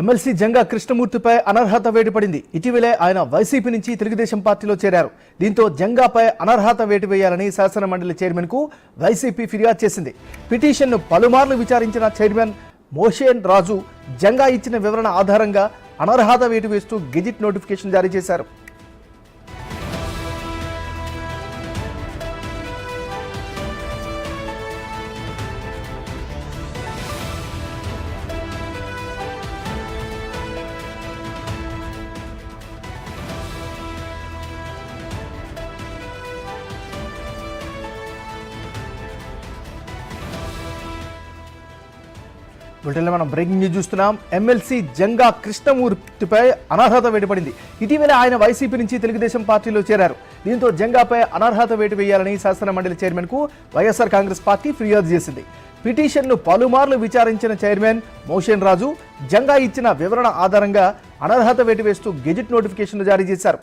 MLC Janga కృష్ణమూర్తిపై అనర్హత వేటు పడింది ఇటీవలే ఆయన వైసీపీ నుంచి తెలుగుదేశం పార్టీలో చేరారు. దీంతో జంగాపై అనర్హత వేటు వేయాలని శాసన మండలి చైర్మన్కు వైసీపీ ఫిర్యాదు చేసింది. పిటిషన్ను పలుమార్లు విచారించిన చైర్మన్ మోషేన్ రాజు జంగా ఇచ్చిన వివరణ ఆధారంగా అనర్హత వేటు వేస్తూ గెజిట్ నోటిఫికేషన్ జారీ చేశారు. బులెటిన్లో మనం బ్రేకింగ్ న్యూస్ చూస్తున్నాం. ఎమ్మెల్సీ జంగా కృష్ణమూర్తిపై అనర్హత వేటుపడింది. ఇటీవల ఆయన వైసీపీ నుంచి తెలుగుదేశం పార్టీలో చేరారు. దీంతో జంగాపై అనర్హత వేటు వేయాలని శాసన మండలి చైర్మన్కు వైఎస్ఆర్ కాంగ్రెస్ పార్టీ ఫిర్యాదు చేసింది. పిటిషన్ను పలుమార్లు విచారించిన చైర్మన్ మోషన్ రాజు జంగా ఇచ్చిన వివరణ ఆధారంగా అనర్హత వేటు వేస్తూ గెజిట్ నోటిఫికేషన్ జారీ చేశారు.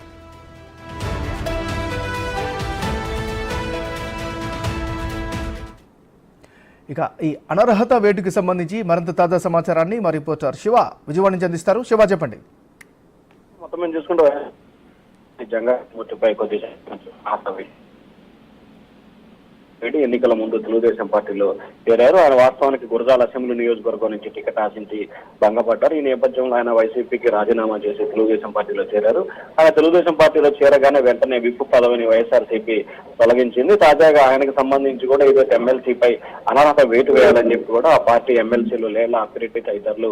ఇక ఈ అనర్హత వేటుకి సంబంధించి మరింత తాజా సమాచారాన్ని మా రిపోర్టర్ శివ విజయవాడ నుంచి అందిస్తారు. శివ చెప్పండి. మొత్తం మేము చూసుకుంటే నిజంగా రెడ్డి ఎన్నికల ముందు తెలుగుదేశం పార్టీలో చేరారు. ఆయన వాస్తవానికి గురజాల అసెంబ్లీ నియోజకవర్గం నుంచి టికెట్ ఆశించి భంగపడ్డారు. ఈ నేపథ్యంలో ఆయన వైసీపీకి రాజీనామా చేసి తెలుగుదేశం పార్టీలో చేరారు. ఆయన తెలుగుదేశం పార్టీలో చేరగానే వెంటనే విప్పు పదవిని వైఎస్ఆర్సీపీ తొలగించింది. తాజాగా ఆయనకు సంబంధించి కూడా ఏదో ఎమ్మెల్సీపై అనర్హత వేటు వేయాలని చెప్పి కూడా ఆ పార్టీ ఎమ్మెల్సీలు లేలా అప్పిరెడ్డి తదితరులు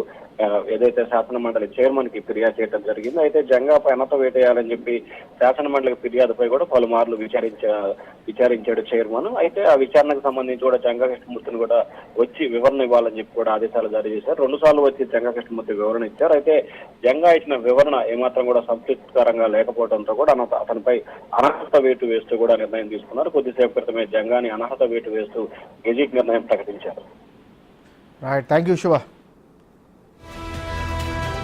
ఏదైతే శాసన మండలి చైర్మన్కి ఫిర్యాదు చేయడం జరిగింది. అయితే జంగాపై అనర్హత వేటేయాలని చెప్పి శాసన మండలి ఫిర్యాదుపై కూడా పలుమార్లు విచారించ విచారించాడు చైర్మన్. అయితే ఆ విచారణకు సంబంధించి కూడా జంగా కృష్ణమూర్తిని కూడా వచ్చి వివరణ ఇవ్వాలని చెప్పి కూడా ఆదేశాలు జారీ చేశారు. రెండు సార్లు వచ్చి జంగా కృష్ణమూర్తి వివరణ ఇచ్చారు. అయితే జంగా ఇచ్చిన వివరణ ఏమాత్రం కూడా సంతృప్తికరంగా లేకపోవడంతో కూడా అతనిపై అనర్హత వేటు వేస్తూ కూడా నిర్ణయం తీసుకున్నారు. కొద్దిసేపు క్రితమే జంగాని అనర్హత వేటు వేస్తూ గెజిట్ నిర్ణయం ప్రకటించారు. Right thank you Shiva